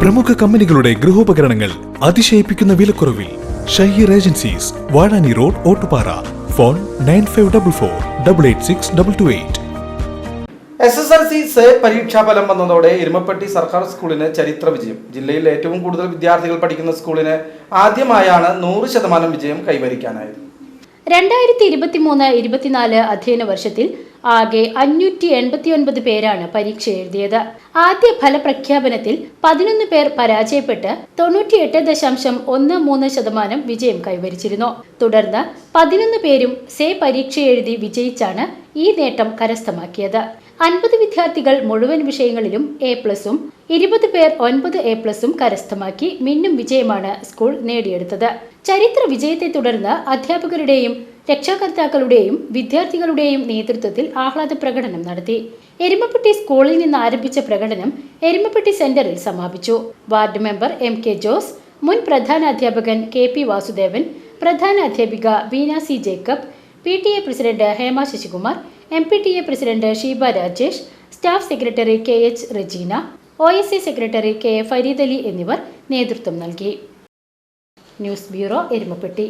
പ്രമുഖ കമ്പനികളുടെ ഗൃഹോപകരണങ്ങൾ അതിശയിപ്പിക്കുന്ന വിലക്കുറവിൽ Shaheer agencies Vazhani road Ottupara. Phone nine five double four double eight six double two eight. S S L C സെ പരീക്ഷാഫലം വന്നതോടെ ഇരുമപ്പെട്ടി സർക്കാർ സ്കൂളിന് ചരിത്ര വിജയം. ജില്ലയിൽ ഏറ്റവും കൂടുതൽ വിദ്യാർത്ഥികൾ പഠിക്കുന്ന സ്കൂളിന് ആദ്യമായാണ് നൂറ് ശതമാനം വിജയം കൈവരിക്കാനായത്. രണ്ടായിരത്തി ഇരുപത്തി മൂന്ന് ഇരുപത്തിനാല് അധ്യയന വർഷത്തിൽ ആകെ അഞ്ഞൂറ്റി എൺപത്തിയൊൻപത് പേരാണ് പരീക്ഷ എഴുതിയത് ആദ്യ ഫലപ്രഖ്യാപനത്തിൽ പതിനൊന്ന് പേർ പരാജയപ്പെട്ട് തൊണ്ണൂറ്റിയെട്ട് ദശാംശം ഒന്ന് മൂന്ന് ശതമാനം വിജയം കൈവരിച്ചിരുന്നു. തുടർന്ന് പതിനൊന്ന് പേരും സേ പരീക്ഷ എഴുതി വിജയിച്ചാണ് ഈ നേട്ടം കരസ്ഥമാക്കിയത്. അൻപത് വിദ്യാർത്ഥികൾ മുഴുവൻ വിഷയങ്ങളിലും എ പ്ലസും ഇരുപത് പേർ ഒൻപത് എ പ്ലസും കരസ്ഥമാക്കി മിന്നും വിജയമാണ് സ്കൂൾ നേടിയെടുത്തത്. ചരിത്ര വിജയത്തെ തുടർന്ന് അധ്യാപകരുടെയും രക്ഷാകർത്താക്കളുടെയും വിദ്യാർത്ഥികളുടെയും നേതൃത്വത്തിൽ ആഹ്ലാദ പ്രകടനം നടത്തി. എരുമപ്പെട്ടി സ്കൂളിൽ നിന്ന് ആരംഭിച്ച പ്രകടനം എരുമപ്പെട്ടി സെന്ററിൽ സമാപിച്ചു. Ward member M K Jose മുൻ പ്രധാന അധ്യാപകൻ കെ പി വാസുദേവൻ പ്രധാന അധ്യാപിക Beena C Jacob P T A president Hema Sasikumar M P T A president Sheeba Rajesh staff secretary K H Rejeena O S C secretary K A Fareed Ali എന്നിവർ നേതൃത്വം നൽകി. News bureau Erumapetty.